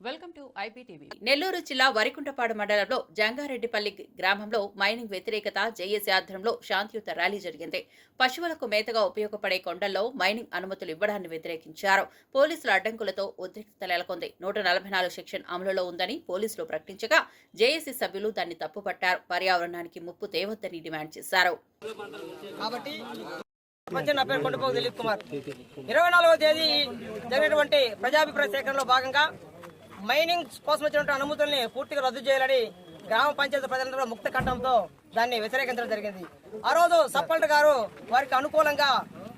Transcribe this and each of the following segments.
Welcome to IPTV. Nellore జిల్లా వరికుంటపాడు మండలంలో జంగారెడ్డిపల్లి గ్రామంలో మైనింగ్ వ్యతిరేకత జేఏసీ ఆధ్వర్యంలో శాంతియుత ర్యాలీ జరిగింది. పశువులకు మేతగా ఉపయోగపడే కొండల్లో మైనింగ్ అనుమతులు ఇవ్వడాన్ని వ్యతిరేకించారు. పోలీసుల అడ్డంకులతో ఉద్రిక్తత నెలకొంది. నూట నలభై నాలుగు సెక్షన్ అమలులో ఉందని పోలీసులు ప్రకటించగా జేఏసీ సభ్యులు దాన్ని తప్పుపట్టారు. పర్యావరణానికి ముప్పు తేవద్దని డిమాండ్ చేశారు. కాబట్టి ప్రపంచం నా పేరు కొండపోగు దిలీప్ కుమార్. ఇరవై నాలుగవ తేదీ జరిగినటువంటి ప్రజాభిప్రాయ సేకరణలో భాగంగా మైనింగ్ కోసం వచ్చినటువంటి అనుమతుల్ని పూర్తిగా రద్దు చేయాలని గ్రామ పంచాయతీ ప్రజలందరూ ముక్త కట్టడంతో దాన్ని వ్యతిరేకించడం జరిగింది. ఆ రోజు సప్పల్ట గారు వారికి అనుకూలంగా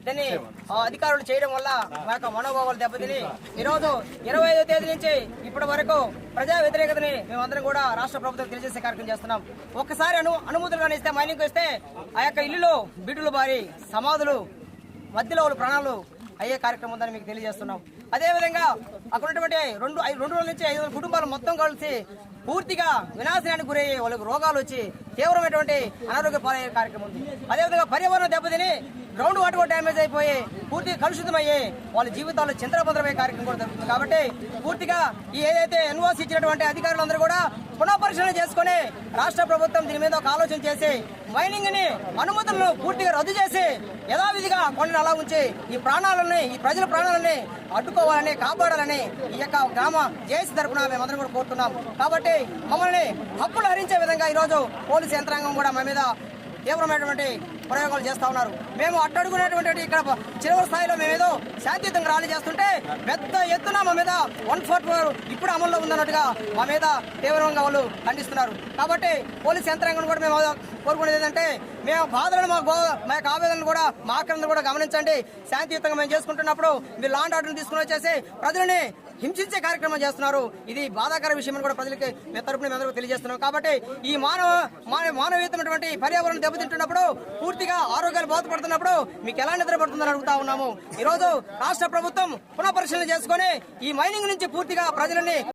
దీన్ని ఆ, అధికారులు చేయడం వల్ల మా యొక్క మనోభావాలు దెబ్బతిని. ఈరోజు ఇరవై ఐదో తేదీ నుంచి ఇప్పటి వరకు ప్రజా వ్యతిరేకతని మేమందరం కూడా రాష్ట్ర ప్రభుత్వం తెలియజేసే కార్యక్రమం చేస్తున్నాం. ఒక్కసారి అను అనుమతులు కానీ ఇస్తే మైనింగ్ ఇస్తే ఆ యొక్క ఇల్లులు బిడ్డులు బారి సమాధులు మధ్యలో ప్రాణాలు అయ్యే కార్యక్రమం ఉందని మీకు తెలియజేస్తున్నాం. అదేవిధంగా అక్కడ ఉన్నటువంటి రెండు రెండు రోజుల నుంచి ఐదు వందల కుటుంబాలు మొత్తం కలిసి పూర్తిగా వినాశనానికి గురయ్యే వాళ్ళకి రోగాలు వచ్చి తీవ్రమైనటువంటి అనారోగ్య పాలయ్యే కార్యక్రమం ఉంది. అదేవిధంగా పర్యావరణం దెబ్బతిని గ్రౌండ్ వాటర్ కూడా డ్యామేజ్ అయిపోయి పూర్తిగా కలుషితమయ్యి వాళ్ళ జీవితాల్లో చింతరపత్రమయ్యే కార్యక్రమం కూడా జరుగుతుంది. కాబట్టి పూర్తిగా ఈ ఏదైతే ఎన్ఓసి ఇచ్చినటువంటి అధికారులందరూ కూడా పునఃపరిశీలన చేసుకుని రాష్ట్ర ప్రభుత్వం దీని మీద ఒక ఆలోచన చేసి మైనింగ్ని అనుమతులను పూర్తిగా రద్దు చేసి యథావిధిగా కొండను అలా ఉంచి ఈ ప్రాణాలని ఈ ప్రజల ప్రాణాలని అడ్డుకోవాలని కాపాడాలని ఈ యొక్క గ్రామ జేసీ తరఫున మేమందరం కూడా కోరుతున్నాం. కాబట్టి మమ్మల్ని హక్కులు హరించే విధంగా ఈరోజు పోలీసు యంత్రాంగం కూడా మా మీద తీవ్రమైనటువంటి ప్రయోగాలు చేస్తా ఉన్నారు. మేము అట్టడుగునేటువంటి ఇక్కడ చివరి స్థాయిలో మేము ఏదో శాంతియుతంగా ర్యాలీ చేస్తుంటే పెద్ద ఎత్తున మా మీద వన్ ఫోర్ ఫోర్ ఇప్పుడు అమల్లో ఉందన్నట్టుగా మా మీద తీవ్రంగా వాళ్ళు ఖండిస్తున్నారు. కాబట్టి పోలీస్ యంత్రాంగం కూడా మేము కోరుకునేది ఏంటంటే మేము బాధలను మా గో- మా యొక్క ఆవేదనలు కూడా మా ఆక్రందన కూడా గమనించండి. శాంతియుతంగా మేము చేసుకుంటున్నప్పుడు మీరు లాండ్ ఆర్డర్ తీసుకుని వచ్చేసి ప్రజలని హింసించే కార్యక్రమం చేస్తున్నారు. ఇది బాధాకర విషయం అని కూడా ప్రజలకి మీ తరపున మేము తెలియజేస్తున్నాం. కాబట్టి ఈ మానవ మానవ మానవీయతమైనటువంటి పర్యావరణం దెబ్బతింటున్నప్పుడు పూర్తిగా ఆరోగ్యాలు బాధపడుతున్నప్పుడు మీకు ఎలా నిద్రపడుతుందని అడుగుతా ఉన్నాము. ఈ రోజు రాష్ట్ర ప్రభుత్వం పునఃపరిశీలన చేసుకుని ఈ మైనింగ్ నుంచి పూర్తిగా ప్రజలని